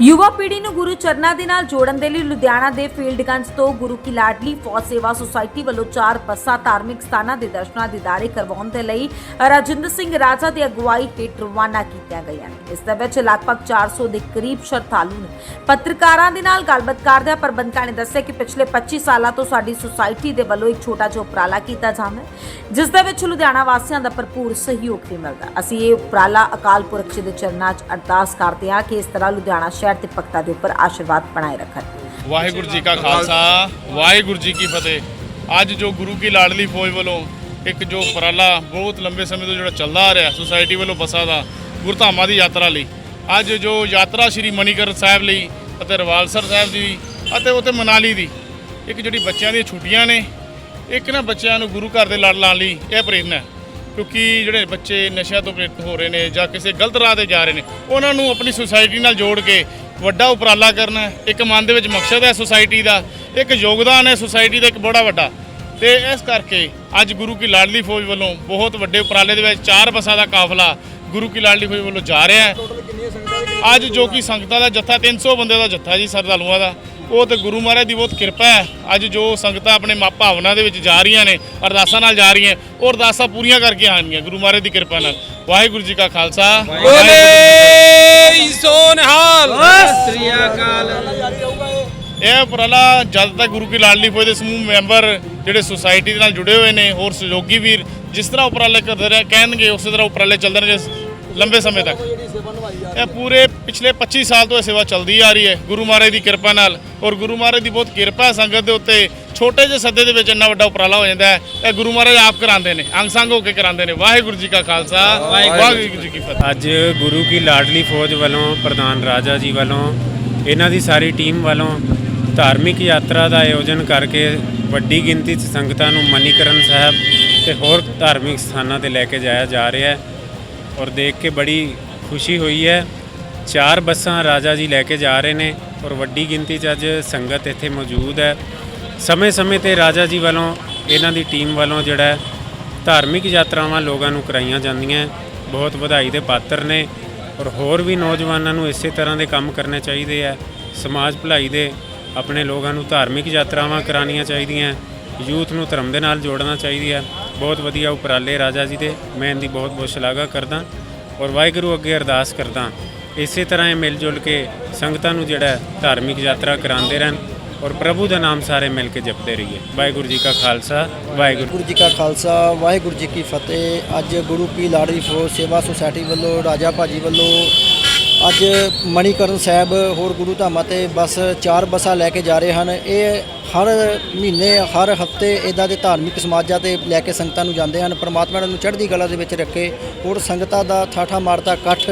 ਯੁਵਾ ਪੀੜ੍ਹੀ ਨੂੰ ਗੁਰੂ ਚਰਨਾਂ ਦੇ ਨਾਲ ਜੋੜਨ ਦੇ ਲਈ ਲੁਧਿਆਣਾ ਦੇ ਫੀਲਡਗੰਜ ਤੋਂ ਗੁਰੂ ਕੀ ਲਾਡਲੀ ਫੌਜ ਸੇਵਾ ਸੁਸਾਇਟੀ ਵੱਲੋਂ ਚਾਰ ਬੱਸਾਂ ਧਾਰਮਿਕ ਸਥਾਨਾਂ ਦੇ ਦਰਸ਼ਨਾਂ ਦੀਦਾਰੇ ਕਰਵਾਉਣ ਦੇ ਲਈ ਰਾਜਿੰਦਰ ਸਿੰਘ ਰਾਜਾ ਦੀ ਅਗਵਾਈ ਹੇਠ ਰਵਾਨਾ ਕੀਤੀਆਂ ਗਈਆਂ ਇਸ ਦੇ ਵਿੱਚ ਲਗਭਗ 400 ਦੇ ਕਰੀਬ ਸ਼ਰਧਾਲੂ ਨੇ। ਪੱਤਰਕਾਰਾਂ ਦੇ ਨਾਲ ਗੱਲਬਾਤ ਕਰਦਿਆਂ ਪ੍ਰਬੰਧਕਾਂ ਨੇ ਦੱਸਿਆ ਕਿ ਪਿਛਲੇ 25 ਸਾਲਾਂ ਤੋਂ ਸਾਡੀ ਸੁਸਾਇਟੀ ਦੇ ਵੱਲੋਂ ਇੱਕ ਛੋਟਾ ਜਿਹਾ ਉਪਰਾਲਾ ਕੀਤਾ ਜਾਂਦਾ ਹੈ, ਜਿਸ ਦੇ ਵਿੱਚ ਲੁਧਿਆਣਾ ਵਾਸੀਆਂ ਦਾ ਭਰਪੂਰ ਸਹਿਯੋਗ ਵੀ ਮਿਲਦਾ ਅਸੀਂ ਇਹ ਉਪਰਾਲਾ ਅਕਾਲ ਪੁਰਖ ਜੀ ਦੇ ਚਰਨਾਂ 'ਚ ਅਰਦਾਸ ਕਰਦੇ ਹਾਂ ਕਿ ਇਸ ਤਰ੍ਹਾਂ ਲੁਧਿਆਣਾ ਸ਼ਹਿਰ ਤੇ ਭਗਤਾਂ ਦੇ ਉੱਪਰ ਆਸ਼ੀਰਵਾਦ ਬਣਾਏ ਰੱਖਣ। ਵਾਹਿਗੁਰੂ ਜੀ ਕਾ ਖਾਲਸਾ, ਵਾਹਿਗੁਰੂ ਜੀ ਕੀ ਫਤਿਹ। ਅੱਜ ਜੋ ਗੁਰੂ ਕੀ ਲਾਡਲੀ ਫੌਜ ਵੱਲੋਂ ਇੱਕ ਜੋ ਉਪਰਾਲਾ ਬਹੁਤ ਲੰਬੇ ਸਮੇਂ ਤੋਂ ਜਿਹੜਾ ਚੱਲਦਾ ਆ ਰਿਹਾ ਸੁਸਾਇਟੀ ਵੱਲੋਂ ਬੱਸਾਂ ਦਾ, ਗੁਰਧਾਮਾਂ ਦੀ ਯਾਤਰਾ ਲਈ। ਅੱਜ ਜੋ ਯਾਤਰਾ ਸ਼੍ਰੀ ਮਨੀਕਰਨ ਸਾਹਿਬ ਲਈ ਅਤੇ ਰਵਾਲਸਰ ਸਾਹਿਬ ਦੀ ਅਤੇ ਉੱਥੇ ਮਨਾਲੀ ਦੀ, ਇੱਕ ਜਿਹੜੀ ਬੱਚਿਆਂ ਦੀਆਂ ਛੁੱਟੀਆਂ ਨੇ, ਇੱਕ ਨਾ ਬੱਚਿਆਂ ਨੂੰ ਗੁਰੂ ਘਰ ਦੇ ਲੜ ਲਾਉਣ ਲਈ ਇਹ ਪ੍ਰੇਰਨਾ ਹੈ। ਕਿਉਂਕਿ ਜਿਹੜੇ ਬੱਚੇ ਨਸ਼ਿਆਂ ਤੋਂ ਪ੍ਰੇਰਿਤ ਹੋ ਰਹੇ ਨੇ ਜਾਂ ਕਿਸੇ ਗਲਤ ਰਾਹ ਤੇ ਜਾ ਰਹੇ ਨੇ, ਉਹਨਾਂ ਨੂੰ ਆਪਣੀ ਸੁਸਾਇਟੀ ਨਾਲ ਜੋੜ ਕੇ ਵੱਡਾ ਉਪਰਾਲਾ ਕਰਨਾ ਇੱਕ ਮਨ ਦੇ ਵਿੱਚ ਮਕਸਦ ਹੈ ਸੁਸਾਇਟੀ ਦਾ, ਇੱਕ ਯੋਗਦਾਨ ਹੈ ਸੁਸਾਇਟੀ ਦਾ, ਇੱਕ ਬੜਾ ਵੱਡਾ। ਤੇ ਇਸ ਕਰਕੇ ਅੱਜ ਗੁਰੂ ਕੀ ਲਾਡਲੀ ਫੌਜ ਵੱਲੋਂ ਬਹੁਤ ਵੱਡੇ ਉਪਰਾਲੇ ਦੇ ਵਿੱਚ ਚਾਰ ਬੱਸਾਂ ਦਾ ਕਾਫਲਾ ਗੁਰੂ ਕੀ ਲਾਡਲੀ ਫੌਜ ਵੱਲੋਂ ਜਾ ਰਿਹਾ ਹੈ। ਅੱਜ ਜੋ ਕਿ ਸੰਗਤਾਂ ਦਾ ਜੱਥਾ 300 ਬੰਦੇ ਦਾ ਜੱਥਾ ਜੀ ਸਰਦਾਲੂਆਂ ਦਾ ਉਹ ਤੇ ਗੁਰੂ ਮਹਾਰਾਜ ਦੀ ਬਹੁਤ ਕਿਰਪਾ ਹੈ। ਅੱਜ ਜੋ ਸੰਗਤਾਂ ਆਪਣੇ ਮਾ ਭਾਵਨਾ ਦੇ ਵਿੱਚ ਜਾ ਰਹੀਆਂ ਨੇ ਅਰਦਾਸਾਂ ਨਾਲ ਜਾ ਰਹੀਆਂ ਉਹ ਅਰਦਾਸਾਂ ਪੂਰੀਆਂ ਕਰਕੇ ਆਉਣਗੀਆਂ ਗੁਰੂ ਮਹਾਰਾਜ ਦੀ ਕਿਰਪਾ ਨਾਲ। ਵਾਹਿਗੁਰੂ ਜੀ ਕਾ ਖਾਲਸਾ। ਬੋਲੇ ਸੋਨਹਾਲ। ਸ੍ਰੀ ਅਕਾਲ। ਇਹ ਉਪਰਾਲਾ ਜਦ ਤੱਕ ਗੁਰੂ ਕੀ ਲਾਡਲੀ ਫੌਜ ਦੇ ਸਮੂਹ ਮੈਂਬਰ ਜਿਹੜੇ ਸੁਸਾਇਟੀ ਦੇ ਨਾਲ ਜੁੜੇ ਹੋਏ ਨੇ ਹੋਰ ਸਹਿਯੋਗੀ ਵੀਰ ਜਿਸ ਤਰ੍ਹਾਂ ਉਪਰਾਲੇ ਕਰਦੇ ਰਹੇ ਕਹਿਣਗੇ ਉਸੇ ਤਰ੍ਹਾਂ ਉਪਰਾਲੇ ਚੱਲਦੇ ਰਹਿਣਗੇ ਲੰਬੇ ਸਮੇਂ ਤੱਕ। ਇਹ ਪੂਰੇ ਪਿਛਲੇ 25 ਸਾਲ ਤੋਂ ਇਹ ਸੇਵਾ ਚੱਲਦੀ ਆ ਰਹੀ ਹੈ। ਗੁਰੂ ਮਹਾਰਾਜ ਦੀ ਕਿਰਪਾ ਨਾਲ ਔਰ ਗੁਰੂ ਮਹਾਰਾਜ ਦੀ ਬਹੁਤ ਕਿਰਪਾ ਹੈ ਸੰਗਤ ਦੇ ਉੱਤੇ। ਛੋਟੇ ਜਿਹੇ ਸੱਦੇ ਦੇ ਵਿੱਚ ਇੰਨਾ ਵੱਡਾ ਉਪਰਾਲਾ ਹੋ ਜਾਂਦਾ ਹੈ। ਇਹ ਗੁਰੂ ਮਹਾਰਾਜ ਆਪ ਕਰਾਉਂਦੇ ਨੇ ਅੰਗ ਸੰਗ ਹੋ ਕੇ ਕਰਾਉਂਦੇ ਨੇ। ਵਾਹਿਗੁਰੂ ਜੀ ਕਾ ਖਾਲਸਾ ਵਾਹਿਗੁਰੂ ਜੀ ਕੀ ਫਤਿਹ। ਅੱਜ ਗੁਰੂ ਕੀ ਲਾਡਲੀ ਫੌਜ ਵੱਲੋਂ ਪ੍ਰਧਾਨ ਰਾਜਾ ਜੀ ਵੱਲੋਂ ਇਹਨਾਂ ਦੀ ਸਾਰੀ ਟੀਮ ਵੱਲੋਂ ਧਾਰਮਿਕ ਯਾਤਰਾ ਦਾ ਆਯੋਜਨ ਕਰਕੇ ਵੱਡੀ ਗਿਣਤੀ 'ਚ ਸੰਗਤਾਂ ਨੂੰ ਮਨੀਕਰਨ ਸਾਹਿਬ ਤੇ ਹੋਰ ਧਾਰਮਿਕ ਸਥਾਨਾਂ ਤੇ ਲੈ ਕੇ ਜਾਇਆ ਜਾ ਰਿਹਾ ਹੈ ਔਰ ਦੇਖ ਕੇ ਬੜੀ ਖੁਸ਼ੀ ਹੋਈ ਹੈ। ਚਾਰ ਬੱਸਾਂ ਰਾਜਾ ਜੀ ਲੈ ਕੇ ਜਾ ਰਹੇ ਨੇ ਔਰ ਵੱਡੀ ਗਿਣਤੀ 'ਚ ਅੱਜ ਸੰਗਤ ਇੱਥੇ ਮੌਜੂਦ ਹੈ। ਸਮੇਂ-ਸਮੇਂ ਤੇ ਰਾਜਾ ਜੀ ਵੱਲੋਂ ਇਹਨਾਂ ਦੀ ਟੀਮ ਵੱਲੋਂ ਜਿਹੜਾ ਧਾਰਮਿਕ ਯਾਤਰਾਵਾਂ ਲੋਕਾਂ ਨੂੰ ਕਰਾਈਆਂ ਜਾਂਦੀਆਂ ਬਹੁਤ ਵਧਾਈ ਦੇ ਪਾਤਰ ਨੇ ਔਰ ਹੋਰ ਵੀ ਨੌਜਵਾਨਾਂ ਨੂੰ ਇਸੇ ਤਰ੍ਹਾਂ ਦੇ ਕੰਮ ਕਰਨੇ ਚਾਹੀਦੇ ਆ ਸਮਾਜ ਭਲਾਈ ਦੇ ਆਪਣੇ ਲੋਕਾਂ ਨੂੰ ਧਾਰਮਿਕ ਯਾਤਰਾਵਾਂ ਕਰਾਉਣੀਆਂ ਚਾਹੀਦੀਆਂ ਯੂਥ ਨੂੰ ਧਰਮ ਦੇ ਨਾਲ ਜੋੜਨਾ ਚਾਹੀਦੀ ਹੈ। ਬਹੁਤ ਵਧੀਆ ਉਪਰਾਲੇ ਰਾਜਾ ਜੀ ਦੇ। ਮੈਂ ਇਹਦੀ ਬਹੁਤ ਬਹੁਤ ਸ਼ਲਾਘਾ ਕਰਦਾ ਔਰ ਵਾਹਿਗੁਰੂ ਅੱਗੇ ਅਰਦਾਸ ਕਰਦਾ ਇਸੇ ਤਰ੍ਹਾਂ ਇਹ ਮਿਲ ਜੁਲ ਕੇ ਸੰਗਤਾਂ ਨੂੰ ਜਿਹੜਾ ਧਾਰਮਿਕ ਯਾਤਰਾ ਕਰਾਉਂਦੇ ਰਹਿਣ ਔਰ ਪ੍ਰਭੂ ਦਾ ਨਾਮ ਸਾਰੇ ਮਿਲ ਕੇ ਜਪਦੇ ਰਹੀਏ। ਵਾਹਿਗੁਰੂ ਜੀ ਕਾ ਖਾਲਸਾ, ਵਾਹਿਗੁਰੂ ਗੁਰੂ ਜੀ ਕਾ ਖਾਲਸਾ, ਵਾਹਿਗੁਰੂ ਜੀ ਕੀ ਫਤਿਹ। ਅੱਜ ਗੁਰੂ ਕੀ ਲਾੜੀ ਫੌਜ ਸੇਵਾ ਸੁਸਾਇਟੀ ਵੱਲੋਂ, ਰਾਜਾ ਭਾਜੀ ਵੱਲੋਂ, ਅੱਜ ਮਣੀਕਰਨ ਸਾਹਿਬ ਹੋਰ ਗੁਰੂ ਧਾਮਾਂ ਤੇ ਬੱਸ, ਚਾਰ ਬੱਸਾਂ ਲੈ ਕੇ ਜਾ ਰਹੇ ਹਨ। ਇਹ ਹਰ ਮਹੀਨੇ, ਹਰ ਹਫ਼ਤੇ ਇਦਾਂ ਦੇ ਧਾਰਮਿਕ ਸਮਾਜਾਂ ਤੇ ਲੈ ਕੇ ਸੰਗਤਾਂ ਨੂੰ ਜਾਂਦੇ ਹਨ। ਪ੍ਰਮਾਤਮਾ ਨੂੰ ਚੜ੍ਹਦੀ ਕਲਾ ਦੇ ਵਿੱਚ ਰੱਖੇ। ਹੋਰ ਸੰਗਤਾਂ ਦਾ ਠਾਠਾ ਮਾਰਦਾ ਇਕੱਠ।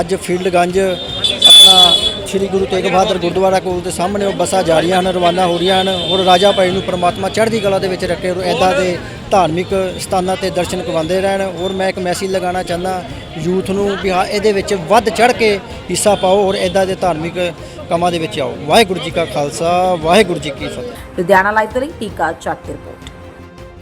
ਅੱਜ ਫੀਲਡਗੰਜ, ਆਪਣਾ ਸ੍ਰੀ ਗੁਰੂ ਤੇਗ ਬਹਾਦਰ ਗੁਰਦੁਆਰਾ ਕੋਲ ਦੇ ਸਾਹਮਣੇ ਉਹ ਬੱਸਾਂ ਜਾ ਰਹੀਆਂ ਹਨ, ਰਵਾਨਾ ਹੋ ਰਹੀਆਂ ਹਨ। ਔਰ ਰਾਜਾ ਭਾਈ ਨੂੰ ਪ੍ਰਮਾਤਮਾ ਚੜ੍ਹਦੀ ਕਲਾ ਦੇ ਵਿੱਚ ਰੱਖੇ। ਔਰ ਇਦਾਂ ਦੇ ਧਾਰਮਿਕ ਸਥਾਨਾਂ ਤੇ ਦਰਸ਼ਨ ਕਰਵਾਉਂਦੇ ਰਹਿਣ। ਔਰ ਮੈਂ ਇੱਕ ਮੈਸੇਜ ਲਗਾਉਣਾ ਚਾਹੁੰਦਾ ਯੂਥ ਨੂੰ ਵੀ ਹਾਂ, ਇਹਦੇ ਵਿੱਚ ਵੱਧ ਚੜ੍ਹ ਕੇ ਹਿੱਸਾ ਪਾਓ ਔਰ ਇਦਾਂ ਦੇ ਧਾਰਮਿਕ ਕੰਮਾਂ ਦੇ ਵਿੱਚ ਆਓ। ਵਾਹਿਗੁਰੂ ਜੀ ਕਾ ਖਾਲਸਾ, ਵਾਹਿਗੁਰੂ ਜੀ ਕੀ ਫਤਿਹ। ਲੁਧਿਆਣਾ ਲਾਈਵ ਤੋਂ ਲਈ ਟੀਕਾ ਚੱਕ ਰਿਪੋਰਟ।